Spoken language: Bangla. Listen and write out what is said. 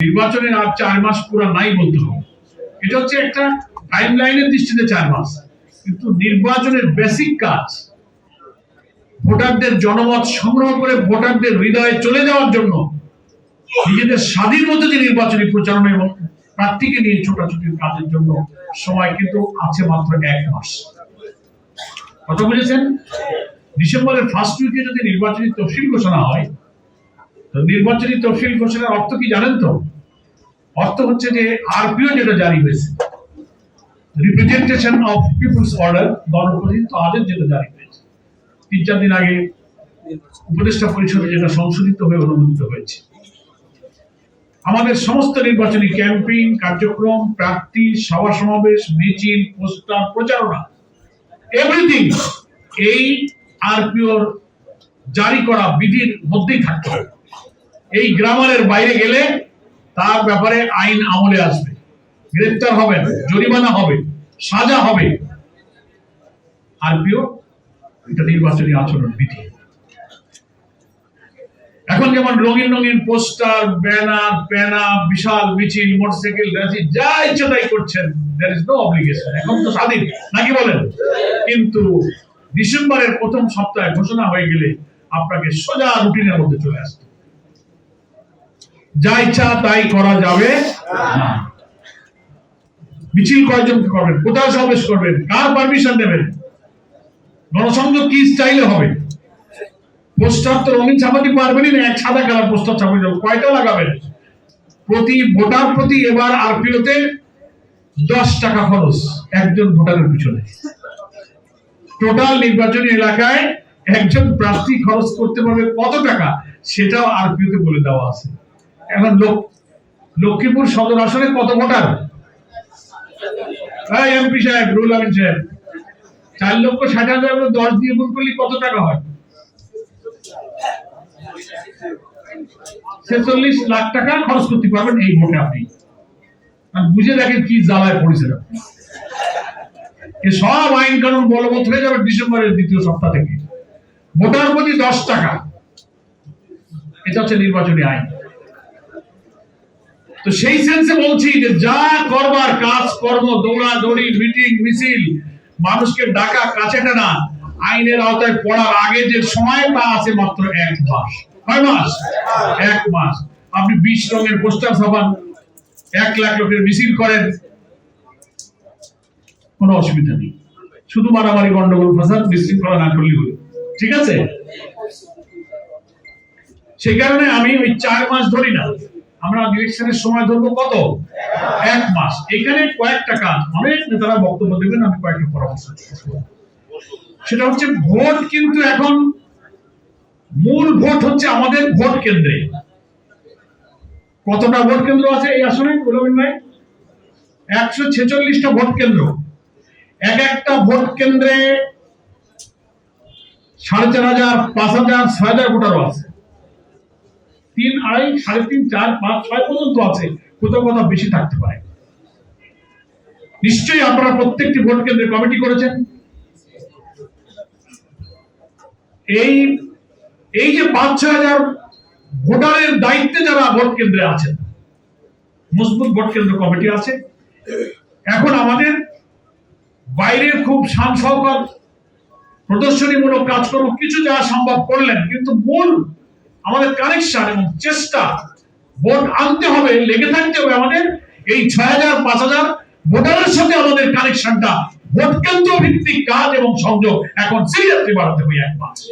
নির্বাচনের আর চার মাস পুরো নাই বলতে হবে। এটা হচ্ছে একটা টাইম লাইনের দৃষ্টিতে চার মাস। কিন্তু নির্বাচনের বেসিক কাজ, ভোটারদের জনমত সংগ্রহ করে ভোটারদের হৃদয়ে চলে যাওয়ার জন্য নিজেদের স্বাধীন মধ্যে যে নির্বাচনী প্রচারণা এবং প্রার্থীকে নিয়ে ছোটাছুটির কাজের জন্য সময় কিন্তু আছে মাত্র এক মাস। কথা বুঝেছেন? ডিসেম্বরের ফার্স্ট উইকে যদি নির্বাচনী তফসিল ঘোষণা হয়, তো নির্বাচনী তফসিল ঘোষণার অর্থ কি জানেন তো? অর্থ হচ্ছে যে আরপিও যেটা জারি হয়েছে রিপ্রেজেন্টেশন অফ পিপুলস অর্ডার গণপ্রতিনিধিত্ব আদেশ যেটা জারি হয়েছে। তিন চার দিন আগে উপদেষ্টা পরিষদে যেটা সংশোধিত হয়ে অনুমোদিত হয়েছে। আমাদের সমস্ত নির্বাচনী ক্যাম্পেইন, কার্যক্রম, প্রার্থী, সভা সমাবেশ, মিছিল পোস্টার প্রচারণা এভরিথিং এই আরপিওর জারি করা বিধির মধ্যেই থাকতে হবে। এই গ্রামারের বাইরে গেলে তার ব্যাপারে আইন আমলে আসবে। গ্রেপ্তার হবেন জরিমানা হবে, সাজা হবে। আরপিও এটা নির্বাচনী আচরণ বিধি। এখন যেমন রঙিন রঙিন পোস্টার, ব্যানার প্যানা বিশাল মিছিল, মোটরসাইকেল র্যালি যা ইচ্ছে তাই করছেন দ্যার ইজ নো অব্লিগেশন এখন তো স্বাধীন নাকি বলেন? কিন্তু ডিসেম্বরের প্রথম সপ্তাহে ঘোষণা হয়ে গেলে আপনাকে সোজা রুটিনের মধ্যে চলে আসতে হবে। যা ইচ্ছা তাই করা যাবে মিছিল কয়জন করবেন? কোথায় সমাবেশ করবেন? কার পারমিশন নেবেন? গণসংযোগ কি স্টাইলে হবে? পোস্টার তো রঙিন ছাপাতে পারবেনই না, এক সাদা কালার পোস্টার ছাপাতে যাব কয়টা লাগাবেন? প্রতি ভোটার প্রতি এবার আরপিওতে দশ টাকা খরচ একজন ভোটারের পিছনে। টোটাল নির্বাচনী এলাকায় একজন প্রার্থী খরচ করতে পারবে কত টাকা? সেটাও আরপিওতে বলে দেওয়া আছে। এখন লোক, লক্ষ্মীপুর সদর আসনে কত ভোটার? হ্যাঁ এমপি সাহেব রুল আমিন সাহেব। চার লক্ষ ষাট হাজার দশ দিয়ে গুণ করলে কত টাকা হয়? ছেচল্লিশ লাখ টাকা খরচ করতে পারবেন এই ভোটে আপনি। বুঝে দেখেন কি জ্বালায় পড়েছেন এ সব আইন কানুন বলবৎ হয়ে যাবে ডিসেম্বরের দ্বিতীয় সপ্তাহ থেকে। ভোটার প্রতি দশ টাকা। এটা হচ্ছে নির্বাচনী আইন। তো সেই সেন্সে বলছি যে যা করবার কাজ, কর্ম, দৌড়াদৌড়ি, মিটিং, মিছিল, মানুষকে ডাকা কাছে টানা, আইনের আওতায় পড়ার আগে যে সময় তা আছে মাত্র এক মাস। কয় মাস? এক মাস। আপনি বিশ রঙের পোস্টার ছাপান, এক লাখ লোকের মিছিল করেন, কোনো অসুবিধা নেই। শুধু মারামারি, গন্ডগোল, ফাসাদ, বিশৃঙ্খলা না করলেই হলো। ঠিক আছে? সেই কারণে আমি ওই চার মাস ধরি না। আমরা ইলেকশনের সময় ধরবো কত? এক মাস। এখানে কয়েকটা কাজ। অনেক নেতারা বক্তব্য দেবেন, আমি কয়েকটা পরামর্শ সেটা হচ্ছে ভোট কিন্তু এখন মূল ভোট হচ্ছে আমাদের ভোট কেন্দ্রে। কতটা ভোট কেন্দ্র আছে এই আসনে বলবেন ভাই? একশো ছেচল্লিশটা ভোট কেন্দ্র। এক একটা ভোট কেন্দ্রে সাড়ে চার হাজার, পাঁচ হাজার, ছয় হাজার ভোটারও আছে। তিন আড়াই, সাড়ে তিন, চার, পাঁচ, ছয় পর্যন্ত আছে। কোথাও কোথাও বেশি থাকতে পারে। নিশ্চয়ই আপনারা প্রত্যেকটি ভোট কেন্দ্রে কমিটি করেছেন। এই এই যে পাঁচ, ছয় হাজার ভোটারের দায়িত্বে যারা ভোট কেন্দ্রে আছেন, মজবুত ভোট কেন্দ্র কমিটি আছে। এখন আমাদের বাইরের খুব শান সহকার প্রদর্শনীমূলক কাজকর্ম কিছু যা সম্ভব করলেন, কিন্তু মূল আমাদের কানেকশন এবং চেষ্টা ভোট আনতে হবে, লেগে থাকতে হবে আমাদের। এই ছয় হাজার, পাঁচ হাজার ভোটারের সাথে আমাদের কানেকশনটা ভোট কেন্দ্র ভিত্তিক কাজ এবং সংযোগ এখন সিরিয়াসলি বাড়াতে হবে এক মাস।